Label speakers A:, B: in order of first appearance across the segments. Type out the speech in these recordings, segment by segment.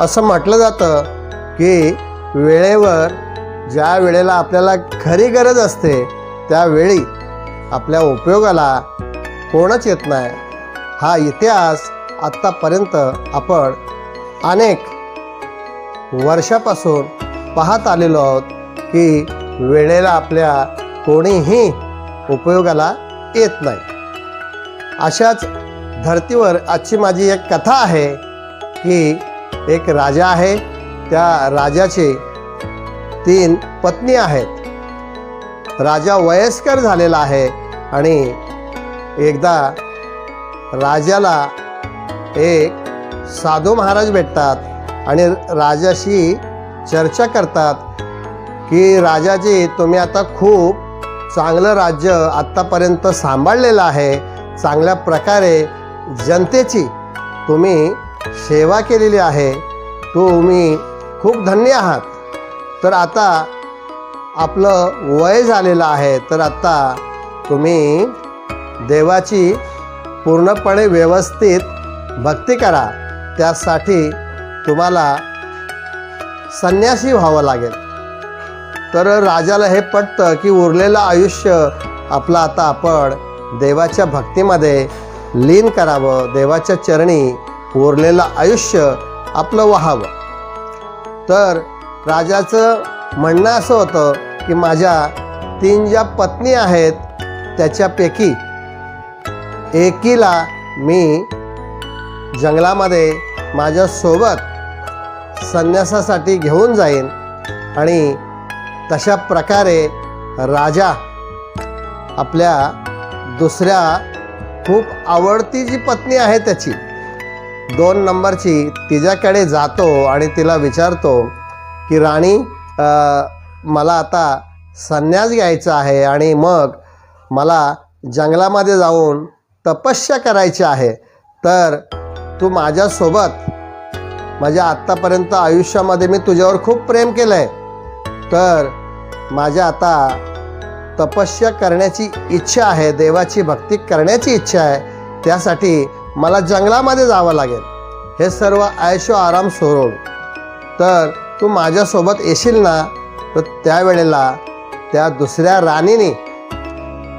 A: असं म्हटलं जातं की वेळेवर ज्या वेळेला आपल्याला खरी गरज असते त्यावेळी आपल्या उपयोगाला कोणच येत नाही. हा इतिहास आत्तापर्यंत आपण अनेक वर्षापासून पाहत आलेलो आहोत की वेळेला आपल्या कोणीही उपयोगाला येत नाही. अशाच धर्तीवर आजची माझी एक कथा आहे की एक राजा आहे. त्या राजाचे तीन पत्नी आहेत. राजा वयस्कर झालेला आहे आणि एकदा राजाला एक साधू महाराज भेटतात आणि राजाशी चर्चा करतात की राजाजी तुम्ही आता खूप चांगलं राज्य आत्तापर्यंत सांभाळलेलं आहे. चांगल्या प्रकारे जनतेची तुम्ही सेवा केलेली आहे. तुम्ही खूप धन्य आहात. तर आता आपलं वय झालेलं आहे. तर आता तुम्ही देवाची पूर्णपणे व्यवस्थित भक्ती करा. त्यासाठी तुम्हाला संन्यासी व्हावं लागेल. तर राजाला हे पटतं की उरलेलं आयुष्य आपलं आता आपण देवाच्या भक्तीमध्ये लीन करावं. देवाच्या चरणी उरलेलं आयुष्य आपलं व्हावं. तर राजाचं म्हणणं असं होतं की माझ्या तीन ज्या पत्नी आहेत त्याच्यापैकी एकीला मी जंगलामध्ये माझ्यासोबत संन्यासासाठी घेऊन जाईन आणि तशा प्रकारे राजा आपल्या दुसऱ्या खूप आवडती जी पत्नी आहे त्याची दोन नंबरची तिच्याकडे जातो आणि तिला विचारतो की राणी मला आता संन्यास घ्यायचा आहे आणि मग मला जंगलामध्ये जाऊन तपस्या करायची आहे. तर तू माझ्यासोबत माझ्या आत्तापर्यंत आयुष्यामध्ये मी तुझ्यावर खूप प्रेम केलं आहे तर माझ्या आता तपस्या करण्याची इच्छा आहे देवाची भक्ती करण्याची इच्छा आहे. त्यासाठी मला जंगलामध्ये जावं लागेल. हे सर्व आयशो आराम सोडून. तर तू माझ्यासोबत येशील ना? तर त्यावेळेला त्या दुसऱ्या राणीने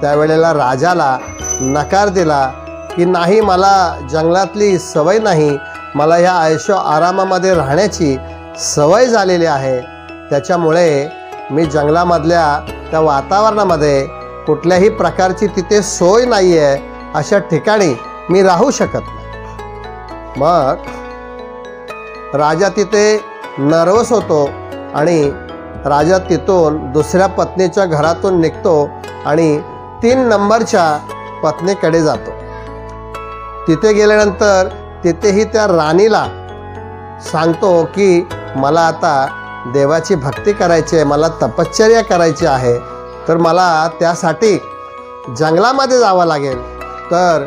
A: त्यावेळेला राजाला नकार दिला की नाही मला जंगलातली सवय नाही. मला ह्या आयुष्य आरामामध्ये राहण्याची सवय झालेली आहे. त्याच्यामुळे मी जंगलामधल्या त्या वातावरणामध्ये कुठल्याही प्रकारची तिथे सोय नाही आहे अशा ठिकाणी मी राहू शकत नाही. मग राजा तिथे नर्वस होतो आणि राजा तिथून दुसऱ्या पत्नीच्या घरातून निघतो आणि तीन नंबरच्या पत्नीकडे जातो. तिथे गेल्यानंतर तिथेही त्या राणीला सांगतो की मला आता देवाची भक्ती करायची आहे मला तपश्चर्या करायची आहे तर मला त्यासाठी जंगलामध्ये जावं लागेल. तर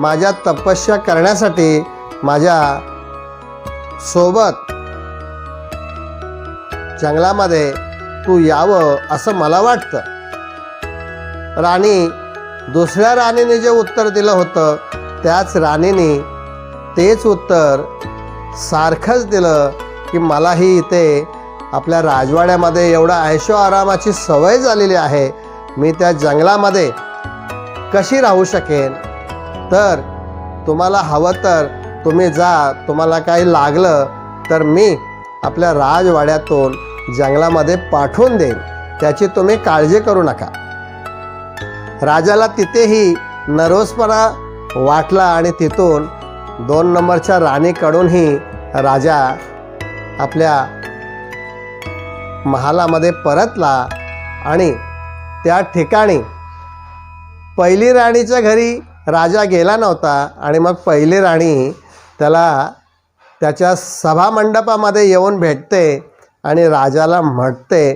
A: माझ्या तपस्या करण्यासाठी माझ्या सोबत जंगलामध्ये तू यावं असं मला वाटतं. राणी दुसऱ्या राणीने जे उत्तर दिलं होतं त्याच राणीने तेच उत्तर सारखंच दिलं की मलाही इथे आपल्या राजवाड्यामध्ये एवढा ऐशो आरामाची सवय झालेली आहे. मी त्या जंगलामध्ये कशी राहू शकेन? तर तुम्हाला हवं तर तुम्ही जा तुम्हाला काही लागलं तर मी आपल्या राजवाड्यातून जंगलामध्ये पाठवून देईन. त्याची तुम्ही काळजी करू नका. राजाला तिथेही नर्वसपणा वाटला आणि तिथून दोन नंबरच्या राणीकडूनही राजा आपल्या महालामध्ये परतला आणि त्या ठिकाणी पहिली राणीच्या घरी राजा गेला नव्हता आणि मग पहिली राणी त्याला त्याच्या सभामंडपामध्ये येऊन भेटते आणि राजाला म्हणते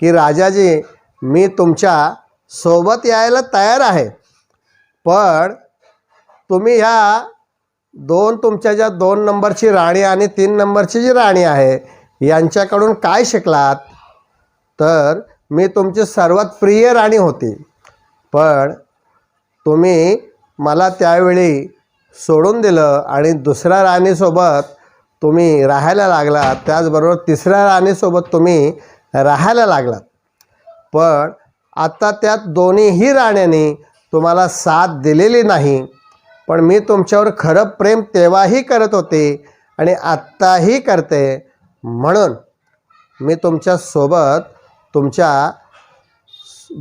A: की राजाजी मी तुमच्यासोबत यायला तयार आहे पण तुम्ही ह्या दोन तुमच्या ज्या दोन नंबरची राणी आणि तीन नंबरची जी राणी आहे यांच्याकडून काय शिकलात? तर मी तुमची सर्वात प्रिय राणी होती पण तुम्ही मला त्यावेळी सोडून दिलं आणि दुसऱ्या राणीसोबत तुम्ही राहायला लागलात त्याचबरोबर तिसऱ्या राणीसोबत तुम्ही राहायला लागलात. पण आता त्यात दोन्हीही राण्यांनी तुम्हाला साथ दिलेली नाही. पण मी तुमच्यावर खरं प्रेम तेव्हाही करत होते आणि आत्ताही करते. म्हणून मी तुमच्यासोबत तुमच्या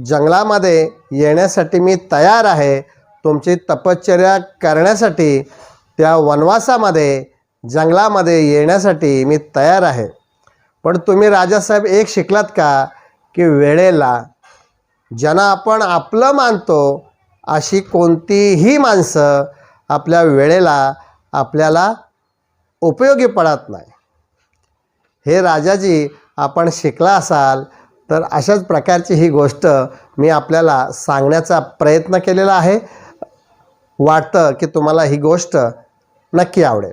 A: जंगलामध्ये येण्यासाठी मी तयार आहे. तुमची तपश्चर्या करण्यासाठी त्या वनवासामध्ये जंगलामध्ये येण्यासाठी मी तयार आहे. पण तुम्ही राजासाहेब एक शिकलात का? की वेळेला ज्यांना आपण आपलं मानतो अशी कोणतीही माणसं आपल्या वेळेला आपल्याला उपयोगी पडत नाही. हे राजाजी आपण शिकला असाल तर अशाच प्रकारची ही गोष्ट मी आपल्याला सांगण्याचा प्रयत्न केलेला आहे. वाटतं की तुम्हाला ही गोष्ट नक्की आवडेल.